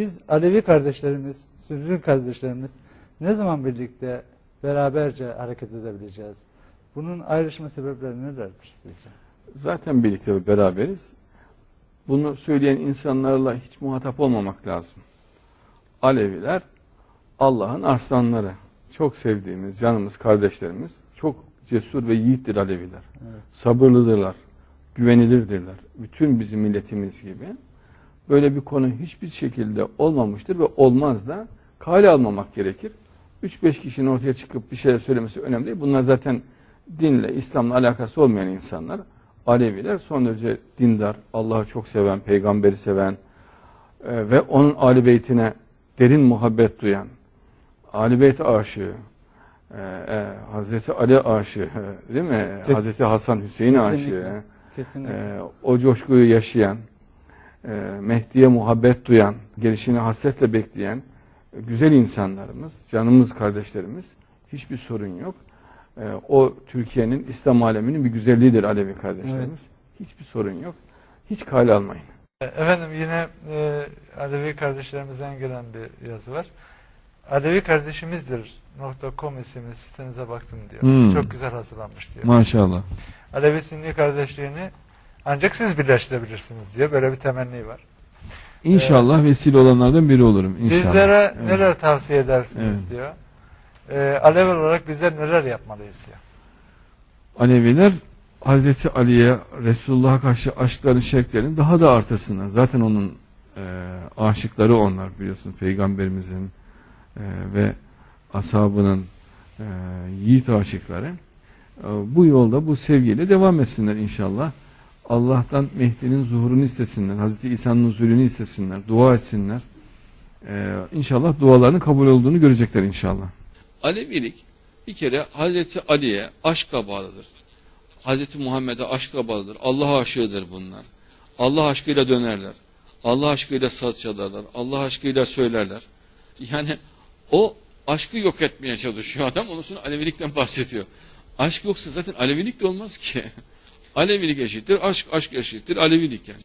Biz Alevi kardeşlerimiz, Sünni kardeşlerimiz ne zaman birlikte beraberce hareket edebileceğiz? Bunun ayrışma sebepleri nelerdir sizce? Zaten birlikte ve beraberiz. Bunu söyleyen insanlarla hiç muhatap olmamak lazım. Aleviler Allah'ın arslanları. Çok sevdiğimiz, canımız, kardeşlerimiz. Çok cesur ve yiğittir Aleviler. Evet. Sabırlıdırlar, güvenilirdirler. Bütün bizim milletimiz gibi. Böyle bir konu hiçbir şekilde olmamıştır ve olmaz da kale almamak gerekir. 3-5 kişinin ortaya çıkıp bir şeyler söylemesi önemli değil. Bunlar zaten dinle, İslam'la alakası olmayan insanlar. Aleviler son derece dindar, Allah'ı çok seven, peygamberi seven e, ve onun Ali Beytine derin muhabbet duyan, Ali Beyt aşığı, e, e, Hazreti Ali aşığı, değil mi? Kes- Hazreti Hasan Hüseyin Kesinlikle. aşığı, Kesinlikle. e, o coşkuyu yaşayan, Mehdi'ye muhabbet duyan, gelişini hasretle bekleyen e, güzel insanlarımız, canımız, kardeşlerimiz hiçbir sorun yok. E, o Türkiye'nin, İslam aleminin bir güzelliğidir Alevi kardeşlerimiz. Hiçbir sorun yok. Hiç kale almayın. Efendim yine e, Alevi kardeşlerimizden gelen bir yazı var. Alevi kardeşimizdir .com isimli sitenize baktım diyor. Hmm. Çok güzel hazırlanmış diyor. Maşallah. Alevi Sünni kardeşliğini ancak siz birleştirebilirsiniz diye böyle bir temenni var. İnşallah vesile olanlardan biri olurum. İnşallah. Bizlere Evet. neler tavsiye edersiniz Evet. diyor. E, Alevi olarak bizler neler yapmalıyız diyor. Aleviler Hazreti Ali'ye Resulullah'a karşı aşkların şevklerinin daha da artırsınlar. Zaten onun e, aşıkları onlar biliyorsunuz Peygamberimizin e, ve ashabının e, yiğit aşıkları. E, bu yolda bu sevgiyle devam etsinler inşallah. Allah'tan Mehdi'nin zuhurunu istesinler. Hazreti İsa'nın nuzulünü istesinler. Dua etsinler. E, inşallah dualarının kabul olduğunu görecekler inşallah. Alevilik bir kere Hazreti Ali'ye aşkla bağlıdır. Hazreti Muhammed'e aşkla bağlıdır. Allah aşığıdır bunlar. Allah aşkıyla dönerler. Allah aşkıyla saz çalarlar. Allah aşkıyla söylerler. Yani o aşkı yok etmeye çalışıyor adam. Ondan sonra Alevilikten bahsediyor. Aşk yoksa zaten Alevilik de olmaz ki. Alevilik eşittir, aşk, aşk eşittir, Alevilik yani.